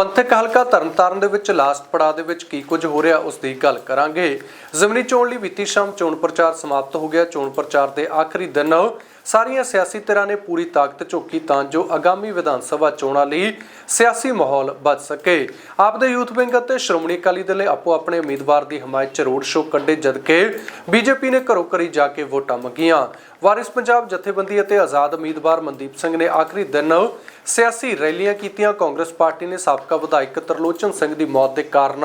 ਪੰਥਕ ਹਲਕਾ ਤਰਨਤਾਰਨ ਦੇ ਵਿੱਚ ਲਾਸਟ ਪੜਾਅ ਦੇ ਵਿੱਚ ਕੀ ਕੁਝ ਹੋ ਰਿਹਾ, ਉਸ ਦੀ ਗੱਲ ਕਰਾਂਗੇ। ਜ਼ਮਨੀ ਚੋਣ ਲਈ ਵਿੱਤੀ ਸ਼ਾਮ ਚੋਣ ਪ੍ਰਚਾਰ ਸਮਾਪਤ ਹੋ ਗਿਆ। ਚੋਣ ਪ੍ਰਚਾਰ ਦੇ ਆਖਰੀ ਦਿਨ ਸਾਰੀਆਂ ਸਿਆਸੀ ਧਿਰਾਂ ਨੇ ਪੂਰੀ ਤਾਕਤ ਝੋਕੀ ਤਾਂ ਜੋ ਆਗਾਮੀ ਵਿਧਾਨ ਸਭਾ ਚੋਣਾਂ ਲਈ ਸਿਆਸੀ ਮਾਹੌਲ ਬਚ ਸਕੇ। ਆਪ ਦੇ ਯੂਥ ਵਿੰਗ ਅਤੇ ਸ਼੍ਰੋਮਣੀ ਅਕਾਲੀ ਦਲ ਨੇ ਆਪੋ ਆਪਣੇ ਉਮੀਦਵਾਰ ਦੀ ਹਮਾਇਤ 'ਚ ਰੋਡ ਸ਼ੋਅ ਕੱਢੇ ਜਦਕਿ ਬੀਜੇਪੀ ਨੇ ਘਰੋ ਘਰੀ ਜਾ ਕੇ ਵੋਟਾਂ ਮੰਗੀਆਂ। ਵਾਰਿਸ ਪੰਜਾਬ ਜਥੇਬੰਦੀ ਅਤੇ ਆਜ਼ਾਦ ਉਮੀਦਵਾਰ ਮਨਦੀਪ ਸਿੰਘ ਨੇ ਆਖਰੀ ਦਿਨ ਸਿਆਸੀ ਰੈਲੀਆਂ ਕੀਤੀਆਂ। ਕਾਂਗਰਸ ਪਾਰਟੀ ਨੇ ਸਾਬਕਾ ਵਿਧਾਇਕ ਤਰਲੋਚਨ ਸਿੰਘ ਦੀ ਮੌਤ ਦੇ ਕਾਰਨ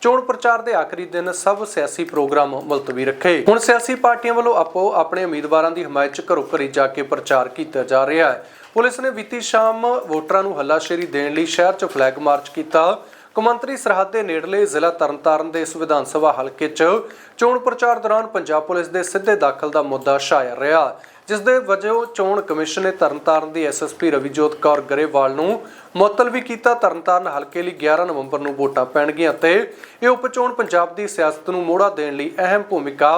ਚੋਣ ਪ੍ਰਚਾਰ ਦੇ ਆਖਰੀ ਦਿਨ ਸਭ ਸਿਆਸੀ ਪ੍ਰੋਗਰਾਮ ਮੁਲਤਵੀ ਰੱਖੇ। ਹੁਣ ਸਿਆਸੀ ਪਾਰਟੀਆਂ ਵੱਲੋਂ ਆਪੋ ਆਪਣੇ ਉਮੀਦਵਾਰਾਂ ਦੀ ਹਮਾਇਤ 'ਚ ਘਰੋ ਘਰੀ ਜਾ ਕੇ ਪ੍ਰਚਾਰ ਕੀਤਾ ਜਾ ਰਿਹਾ ਹੈ। ਪੁਲਿਸ ਨੇ ਬੀਤੀ ਸ਼ਾਮ ਵੋਟਰਾਂ ਨੂੰ ਹੱਲਾਸ਼ੇਰੀ ਦੇਣ ਲਈ ਸ਼ਹਿਰ 'ਚ ਫਲੈਗ ਮਾਰਚ ਕੀਤਾ। ਕੌਮਾਂਤਰੀ ਸਰਹੱਦ ਦੇ ਨੇੜਲੇ ਜ਼ਿਲ੍ਹਾ ਤਰਨਤਾਰਨ ਦੇ ਇਸ ਵਿਧਾਨ ਸਭਾ ਹਲਕੇ 'ਚ ਚੋਣ ਪ੍ਰਚਾਰ ਦੌਰਾਨ ਪੰਜਾਬ ਪੁਲਿਸ ਦੇ ਸਿੱਧੇ ਦਾਖਲ ਦਾ ਮੁੱਦਾ ਛਾਇਆ ਰਿਹਾ। ਜਿਸ ਦੇ ਵਜੋਂ ਚੋਣ ਕਮਿਸ਼ਨ ਨੇ ਤਰਨਤਾਰਨ ਦੀ ਐਸਐਸਪੀ ਰਵੀਜੋਤ ਕੌਰ ਗਰੇਵਾਲ ਨੂੰ ਮੁਅੱਤਲ ਵੀ ਕੀਤਾ। ਤਰਨਤਾਰਨ ਹਲਕੇ ਲਈ 11 ਨਵੰਬਰ ਨੂੰ ਵੋਟਾਂ ਪੈਣਗੀਆਂ ਤੇ ਇਹ ਉਪਚੋਣ ਪੰਜਾਬ ਦੀ ਸਿਆਸਤ ਨੂੰ ਮੋੜਾ ਦੇਣ ਲਈ ਅਹਿਮ ਭੂਮਿਕਾ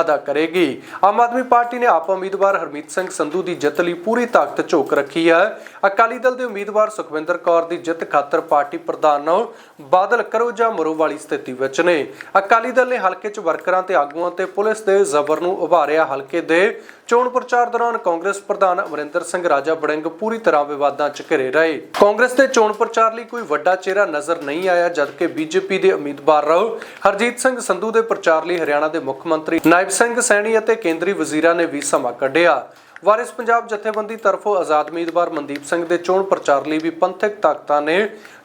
ਅਦਾ ਕਰੇਗੀ। ਆਮ ਆਦਮੀ ਪਾਰਟੀ ਨੇ ਆਪ ਉਮੀਦਵਾਰ ਹਰਮੀਤ ਸਿੰਘ ਸੰਧੂ ਦੀ ਜਿੱਤ ਲਈ ਪੂਰੀ ਤਾਕਤ ਝੋਕ ਰੱਖੀ ਹੈ। ਅਕਾਲੀ ਦਲ ਦੇ ਉਮੀਦਵਾਰ ਸੁਖਵਿੰਦਰ ਕੌਰ ਦੀ ਜਿੱਤ ਖਾਤਰ ਪਾਰਟੀ ਪ੍ਰਧਾਨ ਬਾਦਲ ਕਰੋ ਜਾਂ ਮਰੋ ਵਾਲੀ ਸਥਿਤੀ ਵਿੱਚ ਨੇ। ਅਕਾਲੀ ਦਲ ਨੇ ਹਲਕੇ 'ਚ ਵਰਕਰਾਂ ਤੇ ਆਗੂਆਂ ਤੇ ਪੁਲਿਸ ਦੇ ਜ਼ਬਰ ਨੂੰ ਉਭਾਰਿਆ। ਹਲਕੇ ਦੇ ਚੋਣ ਪ੍ਰਚਾਰ ਦੌਰਾਨ ਕਾਂਗਰਸ ਪ੍ਰਧਾਨ ਅਮਰਿੰਦਰ ਸਿੰਘ ਰਾਜਾ ਬੜਿੰਗ ਪੂਰੀ ਤਰ੍ਹਾਂ ਵਿਵਾਦਾਂ 'ਚ ਘਿਰੇ ਰਹੇ। ਕਾਂਗਰਸ ਦੇ ਚੋਣ ਪ੍ਰਚਾਰ ਲਈ ਕੋਈ ਵੱਡਾ ਚਿਹਰਾ ਨਜ਼ਰ ਨਹੀਂ ਆਇਆ, ਜਦਕਿ ਬੀਜੇਪੀ ਦੇ ਉਮੀਦਵਾਰ ਰਹੋ ਹਰਜੀਤ ਸਿੰਘ ਸੰਧੂ ਦੇ ਪ੍ਰਚਾਰ ਲਈ ਹਰਿਆਣਾ ਦੇ ਮੁੱਖ ਮੰਤਰੀ ਨਾਇਬ ਸਿੰਘ ਸੈਣੀ ਅਤੇ ਕੇਂਦਰੀ ਵਜ਼ੀਰਾਂ ਨੇ ਵੀ ਸਮਾਂ ਕੱਢਿਆ। ਵਾਰਿਸ ਪੰਜਾਬ ਜਥੇਬੰਦੀ ਤਰਫੋਂ ਆਜ਼ਾਦ ਉਮੀਦਵਾਰ ਮਨਦੀਪ ਸਿੰਘ ਦੇ ਚੋਣ ਪ੍ਰਚਾਰ ਲਈ ਵੀ ਪੰਥਕ ਤਾਕਤਾਂ ਨੇ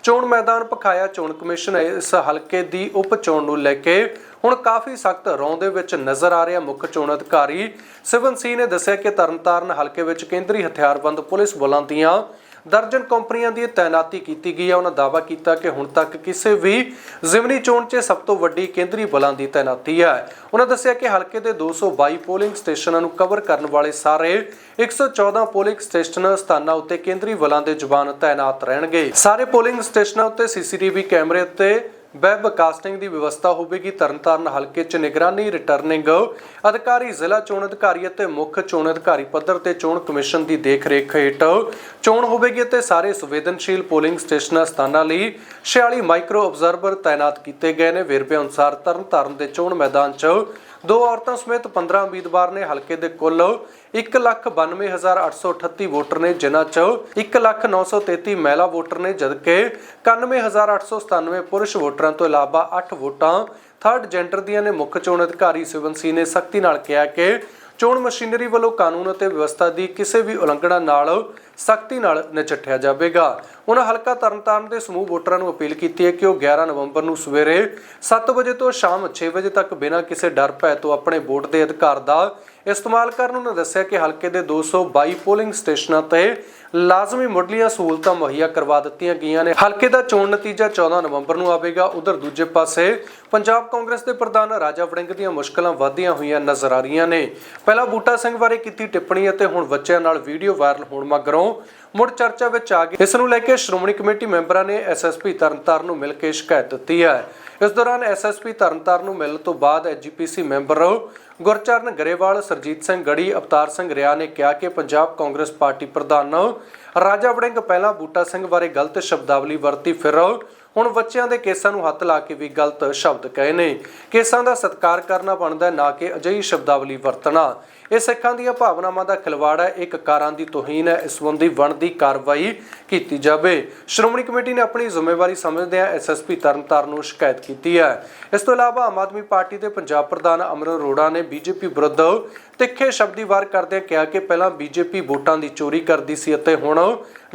ਚੋਣ ਮੈਦਾਨ ਪਖਾਇਆ ਚੋਣ ਕਮਿਸ਼ਨ ਇਸ ਹਲਕੇ ਦੀ ਉਪ ਚੋਣ ਨੂੰ ਲੈ ਕੇ। ਹੁਣ ਕਾਫੀ ਸਖਤ ਰੌਂ ਦੇ ਵਿੱਚ ਨਜ਼ਰ ਆ ਰਿਹਾ ਮੁੱਖ ਚੋਣ ਅਧਿਕਾਰੀ ਸਿਵਨ ਸੀ ਨੇ ਦੱਸਿਆ ਕਿ ਤਰਨਤਾਰਨ ਹਲਕੇ ਵਿੱਚ ਕੇਂਦਰੀ ਹਥਿਆਰਬੰਦ ਪੁਲਿਸ ਬਲਾਂ ਦੀਆਂ ਦਰਜਨ ਕੰਪਨੀਆਂ ਦੀ ਤਾਇਨਾਤੀ ਕੀਤੀ ਗਈ ਹੈ। ਉਹਨਾਂ ਦਾਅਵਾ ਕੀਤਾ ਕਿ ਹੁਣ ਤੱਕ ਕਿਸੇ ਵੀ ਜ਼ਿਮਨੀ ਚੋਣ 'ਚ ਸਭ ਤੋਂ ਵੱਡੀ ਕੇਂਦਰੀ ਬਲਾਂ ਦੀ ਤਾਇਨਾਤੀ ਹੈ। ਉਹਨਾਂ ਦੱਸਿਆ ਕਿ ਹਲਕੇ ਦੇ 222 ਪੋਲਿੰਗ ਸਟੇਸ਼ਨਾਂ ਨੂੰ ਕਵਰ ਕਰਨ ਵਾਲੇ ਸਾਰੇ 114 ਪੋਲਿੰਗ ਸਟੇਸ਼ਨ ਸਥਾਨਾਂ ਉੱਤੇ ਕੇਂਦਰੀ ਬਲਾਂ ਦੇ ਜਵਾਨ ਤਾਇਨਾਤ ਰਹਿਣਗੇ। ਸਾਰੇ ਪੋਲਿੰਗ ਸਟੇਸ਼ਨਾਂ ਉੱਤੇ ਸੀਸੀਟੀਵੀ ਕੈਮਰੇ ਉੱਤੇ ਵੈਬ ਕਾਸਟਿੰਗ ਦੀ ਵਿਵਸਥਾ ਹੋਵੇਗੀ, ਤਰਨਤਾਰਨ ਹਲਕੇ 'ਚ ਨਿਗਰਾਨੀ ਰਿਟਰਨਿੰਗ ਅਧਿਕਾਰੀ, ਜ਼ਿਲ੍ਹਾ ਚੋਣ ਅਧਿਕਾਰੀ ਅਤੇ ਮੁੱਖ ਚੋਣ ਅਧਿਕਾਰੀ ਪੱਧਰ ਤੇ ਚੋਣ ਕਮਿਸ਼ਨ ਦੀ ਦੇਖਰੇਖ ਹੇਠ ਚੋਣ ਹੋਵੇਗੀ ਅਤੇ ਸਾਰੇ ਸੰਵੇਦਨਸ਼ੀਲ ਪੋਲਿੰਗ ਸਟੇਸ਼ਨਾਂ ਸਥਾਨਾਂ ਲਈ 46 ਮਾਈਕਰੋ ਅਬਜ਼ਰਵਰ ਤਾਇਨਾਤ ਕੀਤੇ ਗਏ ਨੇ। ਵੇਰਵੇ ਅਨੁਸਾਰ ਤਰਨਤਾਰਨ ਦੇ ਚੋਣ ਮੈਦਾਨ 'ਚ ਦੋ ਔਰਤਾਂ ਸਮੇਤ 15 ਉਮੀਦਵਾਰ ਨੇ ਹਲਕੇ ਦੇ ਕੁੱਲ 192838 ਵੋਟਰ ਨੇ, ਜਿਨ੍ਹਾਂ 'ਚ 1933 ਮਹਿਲਾ ਵੋਟਰ ਨੇ, ਜਦਕਿ 91897 ਪੁਰਸ਼ ਵੋਟਰਾਂ ਤੋਂ ਇਲਾਵਾ 8 ਵੋਟਾਂ ਥਰਡ ਜੈਂਡਰ ਦੀਆਂ ਨੇ। ਮੁੱਖ ਚੋਣ ਅਧਿਕਾਰੀ ਸਿਵਨ ਸੀ ਨੇ ਸਖਤੀ ਨਾਲ ਕਿਹਾ ਕਿ ਚੋਣ ਮਸ਼ੀਨਰੀ ਵੱਲੋਂ ਕਾਨੂੰਨ ਅਤੇ ਵਿਵਸਥਾ ਦੀ ਕਿਸੇ ਵੀ ਉਲੰਘਣਾ ਨਾਲ ਸਖਤੀ ਨਾਲ ਨਜਿੱਠਿਆ ਜਾਵੇਗਾ। ਉਹਨਾਂ ਹਲਕਾ ਤਰਨਤਾਰਨ ਦੇ ਸਮੂਹ ਵੋਟਰਾਂ ਨੂੰ ਅਪੀਲ ਕੀਤੀ ਹੈ ਕਿ ਉਹ 11 ਨਵੰਬਰ ਨੂੰ ਸਵੇਰੇ 7 ਵਜੇ ਤੋਂ ਸ਼ਾਮ 6 ਵਜੇ ਤੱਕ ਬਿਨਾਂ ਕਿਸੇ ਡਰ, ਭੈ ਤੋਂ ਆਪਣੇ ਵੋਟ ਦੇ ਅਧਿਕਾਰ ਦਾ ਇਸਤੇਮਾਲ ਕਰਨ। ਉਹਨਾਂ ਦੱਸਿਆ ਕਿ ਹਲਕੇ ਦੇ 222 ਪੋਲਿੰਗ ਸਟੇਸ਼ਨਾਂ ਤੇ ਲਾਜ਼ਮੀ ਮੁੱਢਲੀਆਂ ਸਹੂਲਤਾਂ ਮੁਹੱਈਆ ਕਰਵਾ ਦਿੱਤੀਆਂ ਗਈਆਂ ਨੇ। ਹਲਕੇ ਦਾ ਚੋਣ ਨਤੀਜਾ 14 ਨਵੰਬਰ ਨੂੰ ਆਵੇਗਾ। ਉਧਰ ਦੂਜੇ ਪਾਸੇ ਪੰਜਾਬ ਕਾਂਗਰਸ ਦੇ ਪ੍ਰਧਾਨ ਰਾਜਾ ਵੜਿੰਗ ਦੀਆਂ ਮੁਸ਼ਕਲਾਂ ਵਧਦੀਆਂ ਹੋਈਆਂ ਨਜ਼ਰ ਆ ਰਹੀਆਂ ਨੇ। ਪਹਿਲਾਂ ਬੂਟਾ ਸਿੰਘ ਬਾਰੇ ਕੀਤੀ ਟਿੱਪਣੀ ਅਤੇ ਹੁਣ ਬੱਚਿਆਂ ਨਾਲ ਵੀਡੀਓ ਵਾਇਰਲ ਹੋਣ ਮਗਰੋਂ ਮੁੜ ਚਰਚਾ ਵਿੱਚ ਆ ਗਈ। ਇਸ ਨੂੰ ਲੈ ਕੇ ਸ਼੍ਰੋਮਣੀ ਕਮੇਟੀ ਮੈਂਬਰਾਂ ਨੇ ਐਸਐਸਪੀ ਤਰਨਤਾਰਨ ਨੂੰ ਮਿਲ ਕੇ ਸ਼ਿਕਾਇਤ ਦਿੱਤੀ ਹੈ। ਇਸ ਦੌਰਾਨ ਐਸਐਸਪੀ ਤਰਨਤਾਰਨ ਨੂੰ ਮਿਲਣ ਤੋਂ ਬਾਅਦ ਐਜੀਪੀਸੀ ਮੈਂਬਰ ਗੁਰਚਰਨ ਗਰੇਵਾਲ, ਸਰਜੀਤ ਸਿੰਘ ਗੜੀ, ਅਵਤਾਰ ਸਿੰਘ ਰਿਆ ਨੇ ਕਿਹਾ ਕਿ ਪੰਜਾਬ ਕਾਂਗਰਸ ਪਾਰਟੀ ਪ੍ਰਧਾਨ ਰਾਜਾ ਵੜਿੰਗ ਪਹਿਲਾਂ ਬੂਟਾ ਸਿੰਘ ਬਾਰੇ ਗਲਤ ਸ਼ਬਦਾਵਲੀ ਵਰਤੀ ਫਿਰ ਹੁਣ ਬੱਚਿਆਂ ਦੇ ਕੇਸਾਂ ਨੂੰ ਹੱਥ ਲਾ ਕੇ ਵੀ ਗਲਤ ਸ਼ਬਦ ਕਹੇ ਨੇ। ਕੇਸਾਂ ਦਾ ਸਤਿਕਾਰ ਕਰਨਾ ਬਣਦਾ ਨਾ ਕਿ ਅਜਿਹੀ ਸ਼ਬਦਾਵਲੀ ਵਰਤਣਾ। ਇਹ ਸਿੱਖਾਂ ਦੀਆਂ ਭਾਵਨਾਵਾਂ ਦਾ ਖਿਲਵਾੜ ਹੈ, ਇੱਕ ਕਾਰਾਂ ਦੀ ਤੋਹੀਨ ਹੈ, ਇਸ ਸੰਬੰਧੀ ਬਣਦੀ ਕਾਰਵਾਈ ਕੀਤੀ ਜਾਵੇ। ਸ਼੍ਰੋਮਣੀ ਕਮੇਟੀ ਨੇ ਆਪਣੀ ਜ਼ਿੰਮੇਵਾਰੀ ਸਮਝਦਿਆਂ ਐਸਐਸਪੀ ਤਰਨਤਾਰਨ ਨੂੰ ਸ਼ਿਕਾਇਤ ਕੀਤੀ ਹੈ। ਇਸ ਤੋਂ ਇਲਾਵਾ ਆਮ ਆਦਮੀ ਪਾਰਟੀ ਦੇ ਪੰਜਾਬ ਪ੍ਰਧਾਨ ਅਮਰ ਅਰੋੜਾ ਨੇ ਬੀਜੇਪੀ ਵਿਰੁੱਧ ਤਿੱਖੇ ਸ਼ਬਦੀ ਵਾਰ ਕਰਦਿਆਂ ਕਿਹਾ ਕਿ ਪਹਿਲਾਂ ਬੀਜੇਪੀ ਵੋਟਾਂ ਦੀ ਚੋਰੀ ਕਰਦੀ ਸੀ ਅਤੇ ਹੁਣ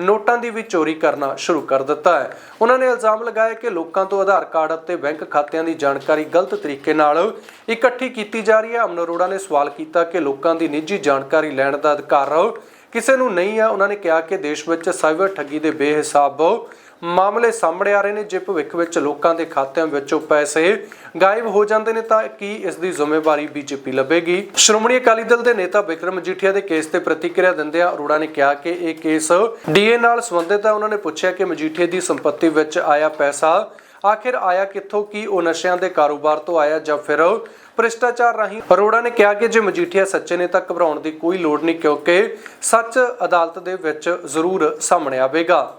ਨੋਟਾਂ ਦੀ ਵੀ ਚੋਰੀ ਕਰਨਾ ਸ਼ੁਰੂ ਕਰ ਦਿੱਤਾ ਹੈ। ਉਹਨਾਂ ਨੇ ਇਲਜ਼ਾਮ ਲਗਾਇਆ ਕਿ ਲੋਕਾਂ ਤੋਂ ਆਧਾਰ ਕਾਰਡ ਅਤੇ ਬੈਂਕ ਖਾਤਿਆਂ ਦੀ ਜਾਣਕਾਰੀ ਗਲਤ ਤਰੀਕੇ ਨਾਲ ਇਕੱਠੀ ਕੀਤੀ ਜਾ ਰਹੀ ਹੈ। ਅਮਨ ਅਰੋੜਾ ਨੇ ਸਵਾਲ ਕੀਤਾ ਕਿ ਲੋਕਾਂ ਦੀ ਨਿੱਜੀ ਜਾਣਕਾਰੀ ਲੈਣ ਦਾ ਅਧਿਕਾਰ ਕਿਸੇ ਨੂੰ ਨਹੀਂ ਹੈ। ਉਹਨਾਂ ਨੇ ਕਿਹਾ ਕਿ ਦੇਸ਼ ਵਿੱਚ ਸਾਈਬਰ ਠੱਗੀ ਦੇ ਬੇਹਿਸਾਬ ਮਾਮਲੇ ਸਾਹਮਣੇ ਆ ਰਹੇ ਨੇ, ਜੇ ਭਵਿੱਖ ਵਿੱਚ ਲੋਕਾਂ ਦੇ ਖਾਤਿਆਂ ਵਿੱਚੋਂ ਪੈਸੇ ਗਾਇਬ ਹੋ ਜਾਂਦੇ ਨੇ, ਤਾਂ ਕੀ ਇਸ ਦੀ ਜ਼ਿੰਮੇਵਾਰੀ ਬੀਜੇਪੀ ਲਵੇਗੀ ਸ਼੍ਰੋਮਣੀ ਅਕਾਲੀ ਦਲ ਦੇ ਨੇਤਾ ਵਿਕਰਮ ਮਜੀਠੀਆ ਦੇ ਕੇਸ ਤੇ ਪ੍ਰਤੀਕਿਰਿਆ ਦਿੰਦਿਆਂ ਅਰੋੜਾ ਨੇ ਕਿਹਾ ਕਿ ਇਹ ਕੇਸ ਡੀਏ ਨਾਲ ਸੰਬੰਧਿਤ ਹੈ ਉਹਨਾਂ ਨੇ ਪੁੱਛਿਆ ਕਿ ਮਜੀਠੀਆ ਦੀ ਸੰਪਤੀ ਵਿੱਚ ਆਇਆ ਪੈਸਾ ਆਖਿਰ ਆਇਆ ਕਿੱਥੋਂ, ਕੀ ਉਹ ਨਸ਼ਿਆਂ ਦੇ ਕਾਰੋਬਾਰ ਤੋਂ ਆਇਆ ਜਾਂ ਫਿਰ ਭ੍ਰਿਸ਼ਟਾਚਾਰ ਰਾਹੀਂ? ਅਰੋੜਾ ਨੇ ਕਿਹਾ ਕਿ ਜੇ ਮਜੀਠੀਆ ਸੱਚੇ ਨੇ, ਤਾਂ ਘਬਰਾਉਣ ਦੀ ਕੋਈ ਲੋੜ ਨਹੀਂ, ਕਿਉਂਕਿ ਸੱਚ ਅਦਾਲਤ ਦੇ ਵਿੱਚ ਜ਼ਰੂਰ ਸਾਹਮਣੇ ਆਵੇਗਾ।